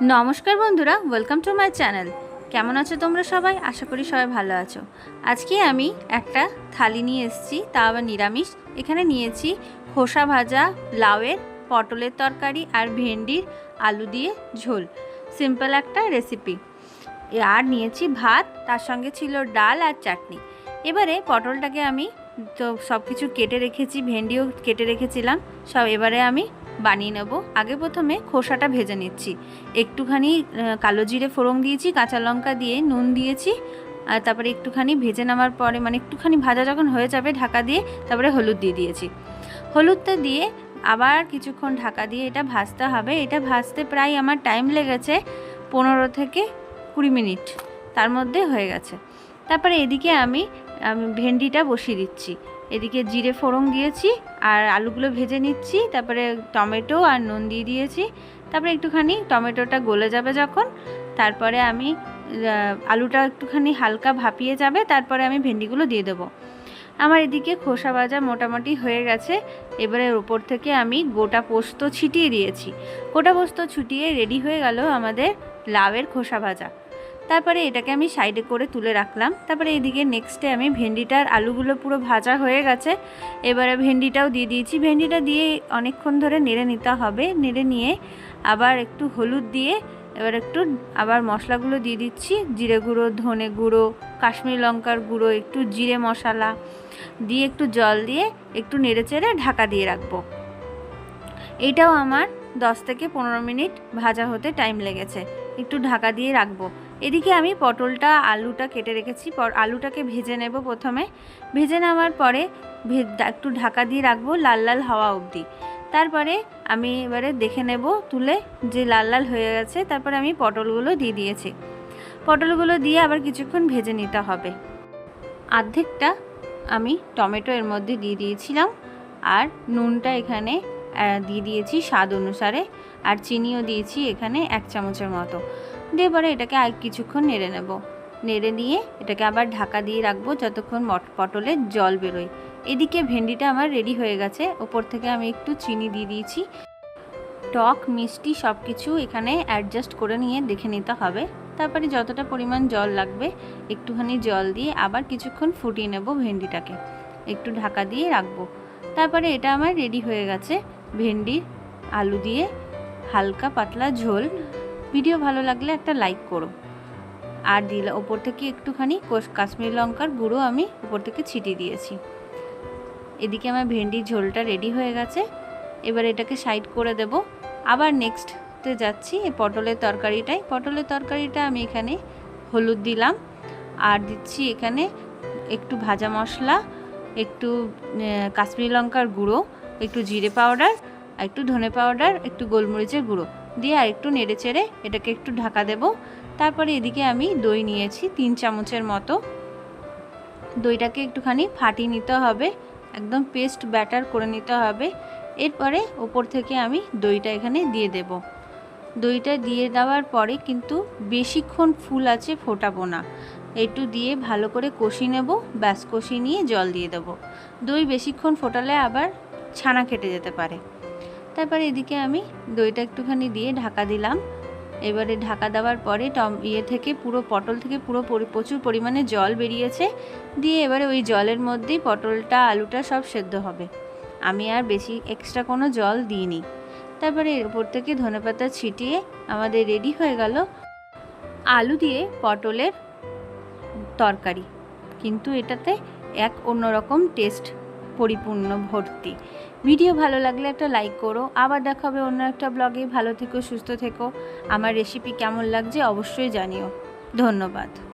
নমস্কার বন্ধুরা welcome to my channel কেমন আছো তোমরা সবাই? আশা করি সবাই ভালো আছো। আজকে আমি একটা থালি নিয়ে এসেছি, তা আবার নিরামিষ। এখানে নিয়েছি খোসা ভাজা, লাউয়ের, পটলের তরকারি আর ভেন্ডির আলু দিয়ে ঝোল। সিম্পল একটা রেসিপি আর নিয়েছি ভাত, তার সঙ্গে ছিল ডাল আর চাটনি। এবারে পটলটাকে আমি তো সব কিছু কেটে রেখেছি, ভেন্ডিও কেটে রেখেছিলাম। সব এবারে আমি বানিয়ে নেব। আগে প্রথমে খোসাটা ভেজে নিচ্ছি। একটুখানি কালো জিরে ফোড়ন দিয়েছি, কাঁচা লঙ্কা দিয়ে নুন দিয়েছি, আর তারপরে একটুখানি ভেজে নেওয়ার পরে মানে একটুখানি ভাজা যখন হয়ে যাবে ঢাকা দিয়ে, তারপরে হলুদ দিয়ে দিয়েছি। হলুদটা দিয়ে আবার কিছুক্ষণ ঢাকা দিয়ে এটা ভাজতে হবে। এটা ভাজতে প্রায় আমার টাইম লেগেছে পনেরো থেকে কুড়ি মিনিট। তার মধ্যে হয়ে গেছে। তারপরে এদিকে আমি ভেন্ডিটা বসিয়ে দিচ্ছি। এদিকে জিরে ফোড়ন দিয়েছি আর আলুগুলো ভেজে নিচ্ছি, তারপরে টমেটো আর নুন দিয়ে দিয়েছি, তারপরে একটুখানি টমেটোটা গলে যাবে যখন, তারপরে আমি আলুটা একটুখানি হালকা ভাপিয়ে যাবে, তারপরে আমি ভেন্ডিগুলো দিয়ে দেবো। আমার এদিকে খোসা ভাজা মোটামুটি হয়ে গেছে, এবারে ওপর থেকে আমি গোটা পোস্ত ছিটিয়ে দিয়েছি। গোটা পোস্ত ছুটিয়ে রেডি হয়ে গেল আমাদের লাউয়ের খোসা ভাজা। তারপরে এটাকে আমি সাইডে করে তুলে রাখলাম। তারপরে এদিকে নেক্সটে আমি ভেন্ডিটার আলুগুলো পুরো ভাজা হয়ে গেছে। এবারে ভেন্ডিটাও দিয়ে দিয়েছি। ভেন্ডিটা দিয়ে অনেকক্ষণ ধরে নেড়ে নিতে হবে। নেড়ে নিয়ে আবার একটু হলুদ দিয়ে এবার একটু আবার মশলাগুলো দিয়ে দিচ্ছি। জিরে গুঁড়ো, ধনে গুঁড়ো, কাশ্মীরি লঙ্কার গুঁড়ো, একটু জিরে মশলা দিয়ে একটু জল দিয়ে একটু নেড়ে চেড়ে ঢাকা দিয়ে রাখব। এইটাও আমার দশ থেকে পনেরো মিনিট ভাজা হতে টাইম লেগেছে। একটু ঢাকা দিয়ে রাখব। এদিকে আমি পটলটা, আলুটা কেটে রেখেছি। পর আলুটাকে ভেজে নেব প্রথমে। ভেজে নেওয়ার পরে একটু ঢাকা দিয়ে রাখব লাল লাল হওয়া অবধি। তারপরে আমি এবারে দেখে নেব, তুলে যে লাল লাল হয়ে গেছে, তারপরে আমি পটলগুলো দিয়ে দিয়েছি। পটলগুলো দিয়ে আবার কিছুক্ষণ ভেজে নিতে হবে। অর্ধেকটা আমি টমেটো এর মধ্যে দিয়ে দিয়েছিলাম। আর নুনটা এখানে দিয়ে দিয়েছি স্বাদ অনুসারে। আর চিনিও দিয়েছি এখানে এক চামচের মতো। দিয়ে পরে এটাকে আর কিছুক্ষণ নেড়ে নেব। নেড়ে নিয়ে এটাকে আবার ঢাকা দিয়ে রাখব যতক্ষণ মট- পটলের জল বেরোয়। এদিকে ভেন্ডিটা আমার রেডি হয়ে গেছে। ওপর থেকে আমি একটু চিনি দিয়ে দিয়েছি। টক, মিষ্টি সব কিছু এখানে অ্যাডজাস্ট করে নিয়ে দেখে নিতে হবে। তারপরে যতটা পরিমাণ জল লাগবে, একটুখানি জল দিয়ে আবার কিছুক্ষণ ফুটিয়ে নেব ভেন্ডিটাকে। একটু ঢাকা দিয়ে রাখব। তারপরে এটা আমার রেডি হয়ে গেছে। ভেন্ডি, আলু দিয়ে হালকা পাতলা ঝোল। ভিডিও ভালো লাগলে একটা লাইক করো। আর দিলে ওপর থেকে একটুখানি কাশ্মীরি লঙ্কার গুঁড়ো আমি ওপর থেকে ছিটিয়ে দিয়েছি। এদিকে আমার ভেন্ডির ঝোলটা রেডি হয়ে গেছে। এবার এটাকে সাইড করে দেব। আবার নেক্সটতে যাচ্ছি পটলের তরকারিটাই পটলের তরকারিটা আমি এখানে হলুদ দিলাম। আর দিচ্ছি এখানে একটু ভাজা মশলা, একটু কাশ্মীরি লঙ্কার গুঁড়ো। একটু জিরে পাউডার আর একটু ধনে পাউডার একটু গোলমরিচের গুঁড়ো। দিয়ে আর একটু নেড়ে চেড়ে এটাকে একটু ঢাকা দেব। তারপরে এদিকে আমি দই নিয়েছি তিন চামচের মতো। দইটাকে একটুখানি ফাটিয়ে নিতে হবে, একদম পেস্ট ব্যাটার করে নিতে হবে। এরপরে ওপর থেকে আমি দইটা এখানে দিয়ে দেব। দইটা দিয়ে দেওয়ার পরে কিন্তু বেশিক্ষণ ফুল আছে ফোটাবো না। একটু দিয়ে ভালো করে কষি নেব, ব্যাস কষি নিয়ে জল দিয়ে দেবো। দই বেশিক্ষণ ফোটালে আবার ছানা কেটে যেতে পারে। তারপরে এদিকে আমি দইটা একটুখানি দিয়ে ঢাকা দিলাম। এবারে ঢাকা দেওয়ার পরে টম ইয়ে থেকে পুরো পটল থেকে পুরো প্রচুর পরিমাণে জল বেরিয়েছে। দিয়ে এবারে ওই জলের মধ্যেই পটলটা, আলুটা সব সেদ্ধ হবে। আমি আর বেশি এক্সট্রা কোনো জল দিইনি। তারপরে এর উপর থেকে ধনেপাতা ছিটিয়ে আমাদের রেডি হয়ে গেল আলু দিয়ে পটলের তরকারি। কিন্তু এটাতে এক অন্যরকম টেস্ট পরিপূর্ণ ভর্তি। ভিডিও ভালো লাগলে একটা লাইক করো। আবার দেখা হবে অন্য একটা ব্লগে ভালো থেকো, সুস্থ থেকো। আমার রেসিপি কেমন লাগছে অবশ্যই জানিও। ধন্যবাদ।